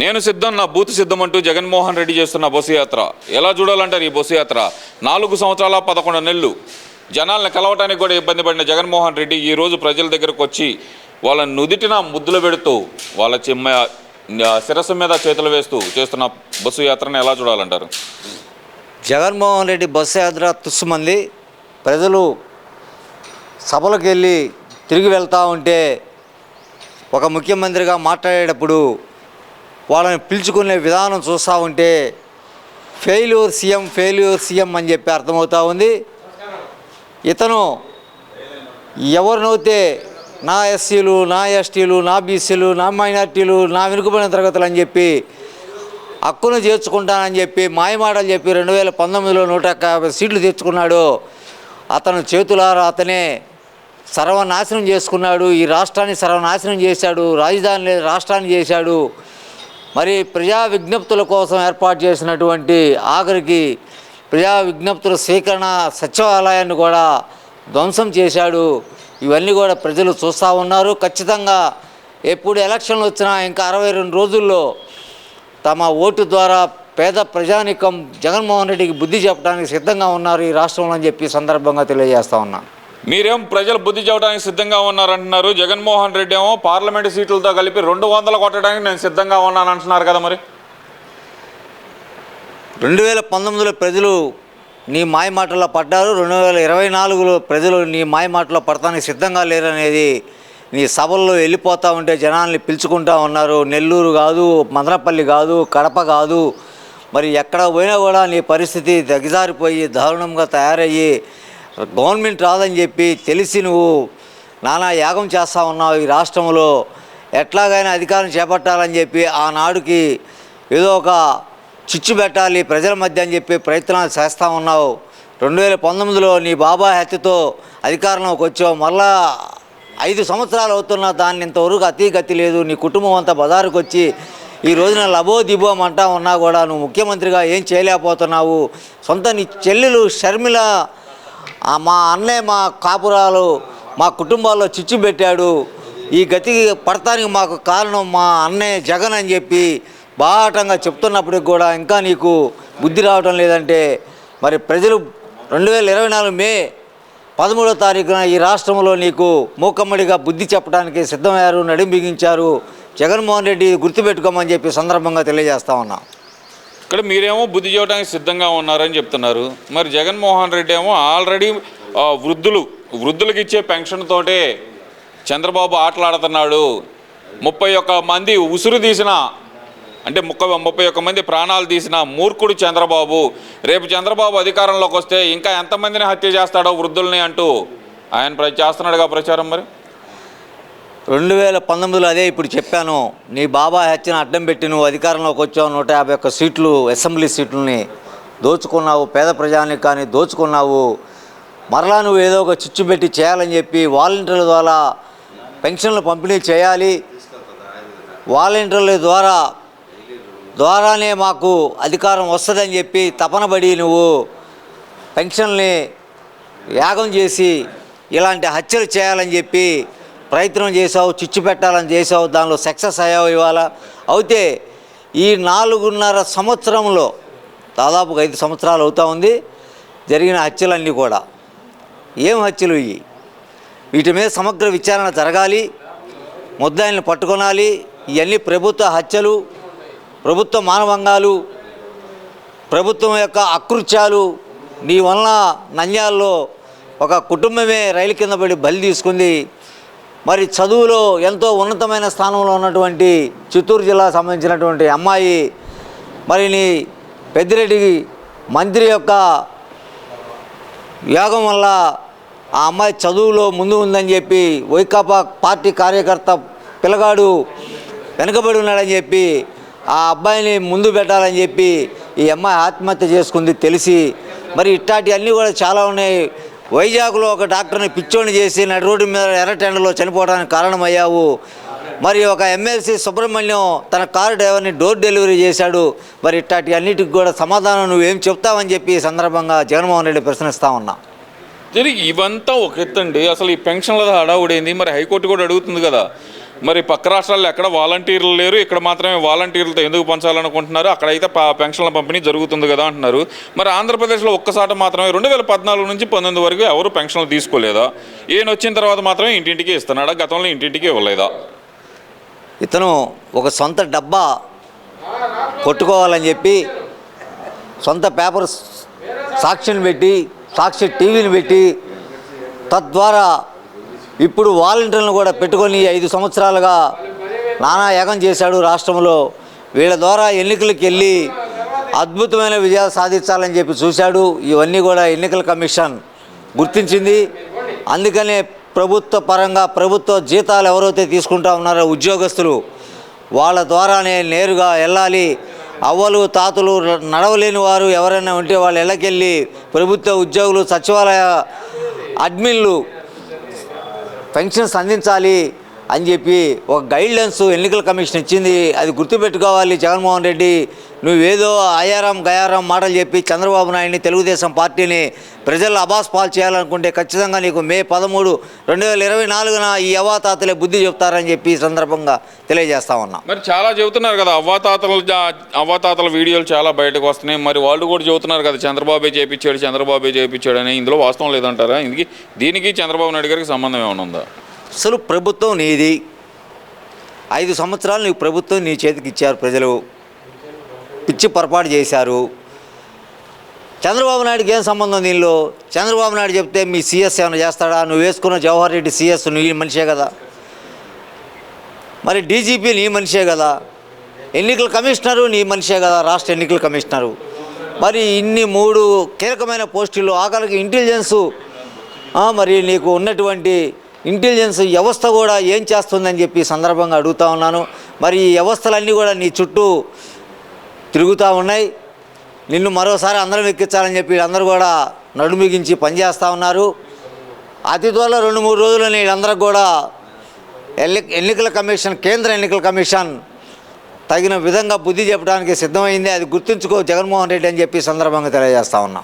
నేను సిద్ధం నా బూత్ సిద్ధం అంటూ జగన్మోహన్ రెడ్డి చేస్తున్న బస్సు యాత్ర. ఎలా చూడాలంటారు ఈ బస్సు యాత్ర? నాలుగు సంవత్సరాల పదకొండు నెలలు. జనాలను కలవటానికి కూడా ఇబ్బంది పడిన జగన్మోహన్ రెడ్డి ఈ రోజు ప్రజల దగ్గరకు వచ్చి వాళ్ళ నుదిటిన ముద్దులు పెడుతూ వాళ్ళ చిమ్మ శిరస్సు మీద చేతులు వేస్తూ చేస్తున్న బస్సు యాత్రను ఎలా చూడాలంటారు? జగన్మోహన్ రెడ్డి బస్సు యాత్ర తుస్సుమంది. ప్రజలు సభలకు వెళ్ళి తిరిగి వెళ్తూ ఉంటే ఒక ముఖ్యమంత్రిగా మాట్లాడేటప్పుడు వాళ్ళని పిలుచుకునే విధానం చూస్తూ ఉంటే ఫెయిల్యూర్ సీఎం ఫెయిల్యూర్ సీఎం అని చెప్పి అర్థమవుతూ ఉంది. ఇతను ఎవరినైతే నా ఎస్సీలు నా ఎస్టీలు నా బీసీలు నా మైనార్టీలు నా వెనుకబడిన తరగతులు అని చెప్పి హక్కును చేర్చుకుంటానని చెప్పి మాయమాటలు చెప్పి రెండు వేల పంతొమ్మిదిలో నూట యాభై సీట్లు తెచ్చుకున్నాడు అతను చేతులారా అతనే సర్వనాశనం చేసుకున్నాడు. ఈ రాష్ట్రాన్ని సర్వనాశనం చేశాడు. రాజధాని రాష్ట్రాన్ని చేశాడు. మరి ప్రజా విజ్ఞప్తుల కోసం ఏర్పాటు చేసినటువంటి ఆఖరికి ప్రజా విజ్ఞప్తుల సేకరణ సచివాలయాన్ని కూడా ధ్వంసం చేశాడు. ఇవన్నీ కూడా ప్రజలు చూస్తూ ఉన్నారు. ఖచ్చితంగా ఎప్పుడు ఎలక్షన్లు వచ్చినా ఇంకా అరవై రెండు రోజుల్లో తమ ఓటు ద్వారా పేద ప్రజానికం జగన్మోహన్ రెడ్డికి బుద్ధి చెప్పడానికి సిద్ధంగా ఉన్నారు ఈ రాష్ట్రంలో అని చెప్పి సందర్భంగా తెలియజేస్తా ఉన్నా మీరేం ప్రజలు బుద్ధి చెప్పడానికి సిద్ధంగా ఉన్నారంటున్నారు? జగన్మోహన్ రెడ్డి ఏమో పార్లమెంట్ సీట్లతో కలిపి రెండు వందలు కొట్టడానికి నేను సిద్ధంగా ఉన్నాను అంటున్నారు కదా మరి. రెండు వేల పంతొమ్మిదిలో ప్రజలు నీ మాయ మాటల్లో పడ్డారు రెండు వేల ఇరవై నాలుగులో ప్రజలు నీ మాయ మాటలో పడటానికి సిద్ధంగా లేరనేది నీ సభల్లో వెళ్ళిపోతూ ఉంటే జనాల్ని పిలుచుకుంటా ఉన్నారు. నెల్లూరు కాదు మదనపల్లి కాదు కడప కాదు. మరి ఎక్కడ పోయినా కూడా నీ పరిస్థితి దగ్గజారిపోయి దారుణంగా తయారయ్యి గవర్నమెంట్ రాదని చెప్పి తెలిసి నువ్వు నానా యాగం చేస్తూ ఉన్నావు ఈ రాష్ట్రంలో. ఎట్లాగైనా అధికారం చేపట్టాలని చెప్పి ఆనాడుకి ఏదో ఒక చిచ్చు పెట్టాలి ప్రజల మధ్య అని చెప్పి ప్రయత్నాలు చేస్తూ ఉన్నావు. రెండు వేల పంతొమ్మిదిలో నీ బాబా హత్యతో అధికారంలోకి వచ్చావు. మళ్ళా ఐదు సంవత్సరాలు అవుతున్నా దాన్ని ఇంతవరకు అతి గతి లేదు. నీ కుటుంబం అంతా బజారుకు వచ్చి ఈ రోజున లబో దిబోం అంటా ఉన్నా కూడా నువ్వు ముఖ్యమంత్రిగా ఏం చేయలేకపోతున్నావు. సొంత నీ చెల్లెలు షర్మిల మా అన్నయ్య మా కాపురాలు మా కుటుంబాల్లో చిచ్చు పెట్టాడు. ఈ గతికి పడటానికి మాకు కారణం మా అన్నయ్య జగన్ అని చెప్పి బాటంగా చెప్తున్నప్పటికి కూడా ఇంకా నీకు బుద్ధి రావటం లేదంటే మరి ప్రజలు రెండు వేల ఇరవై నాలుగు మే పదమూడో తారీఖున ఈ రాష్ట్రంలో నీకు మూకమ్మడిగా బుద్ధి చెప్పడానికి సిద్ధమయ్యారు నడిం బిగించారు. జగన్మోహన్ రెడ్డి గుర్తుపెట్టుకోమని చెప్పి సందర్భంగా తెలియజేస్తా ఉన్నాం. ఇక్కడ మీరేమో బుద్ధి చేయడానికి సిద్ధంగా ఉన్నారని చెప్తున్నారు. మరి జగన్మోహన్ రెడ్డి ఏమో ఆల్రెడీ వృద్ధులు వృద్ధులకు ఇచ్చే పెన్షన్ తోటే చంద్రబాబు ఆటలాడుతున్నాడు. ముప్పై ఒక్క మంది ఉసురు తీసిన అంటే ముక్క ముప్పై ఒక్క మంది ప్రాణాలు తీసిన మూర్ఖుడు చంద్రబాబు. రేపు చంద్రబాబు అధికారంలోకి వస్తే ఇంకా ఎంతమందిని హత్య చేస్తాడో వృద్ధుల్ని అంటూ ఆయన చేస్తున్నాడుగా ప్రచారం మరి? రెండు వేల పంతొమ్మిదిలో అదే ఇప్పుడు చెప్పాను. నీ బాబా హత్యను అడ్డం పెట్టి నువ్వు అధికారంలోకి వచ్చావు నూట యాభై ఒక్క సీట్లు అసెంబ్లీ సీట్లని దోచుకున్నావు పేద ప్రజానికి కానీ దోచుకున్నావు. మరలా నువ్వు ఏదో ఒక చిచ్చు పెట్టి చేయాలని చెప్పి వాలంటీర్ల ద్వారా పెన్షన్లు పంపిణీ చేయాలి. వాలంటీర్ల ద్వారా ద్వారానే మాకు అధికారం వస్తుందని చెప్పి తపనబడి నువ్వు పెన్షన్ని యాగం చేసి ఇలాంటి హత్యలు చేయాలని చెప్పి ప్రయత్నం చేసావు చిచ్చు పెట్టాలని చేసావు దానిలో సక్సెస్ అయ్యావు ఇవాళ. అయితే ఈ నాలుగున్నర సంవత్సరంలో దాదాపుగా ఐదు సంవత్సరాలు అవుతా ఉంది జరిగిన హత్యలన్నీ కూడా. ఏం హత్యలు ఇవి వీటి మీద సమగ్ర విచారణ జరగాలి ముద్దాయిల్ని పట్టుకొనాలి. ఇవన్నీ ప్రభుత్వ హత్యలు ప్రభుత్వ మానవంగాలు ప్రభుత్వం యొక్క అకృత్యాలు నీ వలన నంద్యాలలో ఒక కుటుంబమే రైలు కింద పడి బలి తీసుకుంది. మరి చదువులో ఎంతో ఉన్నతమైన స్థానంలో ఉన్నటువంటి చిత్తూరు జిల్లా సంబంధించినటువంటి అమ్మాయి మరి నీ పెద్దిరెడ్డి మంత్రి యొక్క యోగం వల్ల ఆ అమ్మాయి చదువులో ముందు ఉందని చెప్పి వైకాపా పార్టీ కార్యకర్త పిల్లగాడు వెనుకబడి ఉన్నాడని చెప్పి ఆ అబ్బాయిని ముందు పెట్టాలని చెప్పి ఈ అమ్మాయి ఆత్మహత్య చేసుకుంది తెలిసి మరి ఇట్లాంటి అన్నీ కూడా చాలా ఉన్నాయి. వైజాగ్లో ఒక డాక్టర్ని పిచ్చోని చేసి నడి రోడ్డు మీద ఎర్రటెండలో చనిపోవడానికి కారణమయ్యావు. మరి ఒక ఎమ్మెల్సీ సుబ్రహ్మణ్యం తన కారు డ్రైవర్ని డోర్ డెలివరీ చేశాడు. మరి ఇట్లాంటి అన్నిటికి కూడా సమాధానం నువ్వేం చెప్తావని చెప్పి సందర్భంగా జగన్మోహన్ రెడ్డి ప్రశ్నిస్తా ఉన్నా. తిరిగి ఇవంతా ఒక ఎత్తండి. అసలు ఈ పెన్షన్ల హడావుడైంది. మరి హైకోర్టు కూడా అడుగుతుంది కదా. మరి పక్క రాష్ట్రాల్లో ఎక్కడ వాలంటీర్లు లేరు ఇక్కడ మాత్రమే వాలంటీర్లతో ఎందుకు పంచాలనుకుంటున్నారు? అక్కడైతే పెన్షన్ల పంపిణీ జరుగుతుంది కదా అంటున్నారు. మరి ఆంధ్రప్రదేశ్లో ఒక్కసాట మాత్రమే రెండు వేల పద్నాలుగు నుంచి పంతొమ్మిది వరకు ఎవరు పెన్షన్లు తీసుకోలేదా? ఈయన వచ్చిన తర్వాత మాత్రమే ఇంటింటికి ఇస్తున్నాడా? గతంలో ఇంటింటికి ఇవ్వలేదా? ఇతను ఒక సొంత డబ్బా కొట్టుకోవాలని చెప్పి సొంత పేపర్ సాక్షిని పెట్టి సాక్షి టీవీని పెట్టి తద్వారా ఇప్పుడు వాలంటీర్లను కూడా పెట్టుకొని ఐదు సంవత్సరాలుగా నానా యాగం చేశాడు రాష్ట్రంలో. వీళ్ళ ద్వారా ఎన్నికలకు వెళ్ళి అద్భుతమైన విజయాలు సాధించాలని చెప్పి చూశాడు. ఇవన్నీ కూడా ఎన్నికల కమిషన్ గుర్తించింది. అందుకనే ప్రభుత్వ పరంగా ప్రభుత్వ జీతాలు ఎవరైతే తీసుకుంటా ఉన్నారో ఉద్యోగస్తులు వాళ్ళ ద్వారానే నేరుగా వెళ్ళాలి. అవ్వలు తాతలు నడవలేని వారు ఎవరైనా ఉంటే వాళ్ళ ఇళ్ళకెళ్ళి ప్రభుత్వ ఉద్యోగులు సచివాలయ అడ్మిన్లు పెన్షన్స్ అందించాలి. అని చెప్పి ఒక గైడ్లైన్స్ ఎన్నికల కమిషన్ ఇచ్చింది. అది గుర్తుపెట్టుకోవాలి జగన్మోహన్ రెడ్డి. నువ్వేదో ఆయారం గయారం మాటలు చెప్పి చంద్రబాబు నాయుడిని తెలుగుదేశం పార్టీని ప్రజల అబాస్ పాలు చేయాలనుకుంటే ఖచ్చితంగా నీకు మే పదమూడు రెండు వేల ఇరవై నాలుగున ఈ అవాతాతలే బుద్ధి చెప్తారని చెప్పి ఈ సందర్భంగా తెలియజేస్తా ఉన్నా. మరి చాలా చెబుతున్నారు కదా అవ్వాతాతల అవ్వాతాతల వీడియోలు చాలా బయటకు వస్తున్నాయి. మరి వాళ్ళు కూడా చెబుతున్నారు కదా చంద్రబాబే చేపించాడు చంద్రబాబే చేపించాడు అని. ఇందులో వాస్తవం లేదంటారా? ఇందుకు దీనికి చంద్రబాబు నాయుడు గారికి సంబంధం ఏమైనా ఉందా? అసలు ప్రభుత్వం నీది. ఐదు సంవత్సరాలు నీకు ప్రభుత్వం నీ చేతికి ఇచ్చారు ప్రజలు. పిచ్చి పొరపాటు చేశారు. చంద్రబాబు నాయుడుకి ఏం సంబంధం దీనిలో? చంద్రబాబు నాయుడు చెప్తే మీ సీఎస్ ఏమైనా చేస్తాడా? నువ్వు వేసుకున్న జవహర్ రెడ్డి సీఎస్ నీ మనిషే కదా. మరి డీజీపీ నీ మనిషే కదా. ఎన్నికల కమిషనరు నీ మనిషే కదా రాష్ట్ర ఎన్నికల కమిషనరు. మరి ఇన్ని మూడు కీలకమైన పోస్టులు ఆఖరికి ఇంటెలిజెన్సు మరి నీకు ఉన్నటువంటి ఇంటెలిజెన్స్ వ్యవస్థ కూడా ఏం చేస్తుందని చెప్పి సందర్భంగా అడుగుతా ఉన్నాను. మరి ఈ వ్యవస్థలన్నీ కూడా నీ చుట్టూ తిరుగుతూ ఉన్నాయి. నిన్ను మరోసారి అందరం ఎక్కించాలని చెప్పి వీళ్ళందరూ కూడా నడుమిగించి పనిచేస్తూ ఉన్నారు. అతి త్వరలో రెండు మూడు రోజులు వీళ్ళందరూ కూడా ఎల్లి ఎన్నికల కమిషన్ కేంద్ర ఎన్నికల కమిషన్ తగిన విధంగా బుద్ధి చెప్పడానికి సిద్ధమైంది. అది గుర్తుంచుకో జగన్మోహన్ రెడ్డి అని చెప్పి సందర్భంగా తెలియజేస్తా ఉన్నా.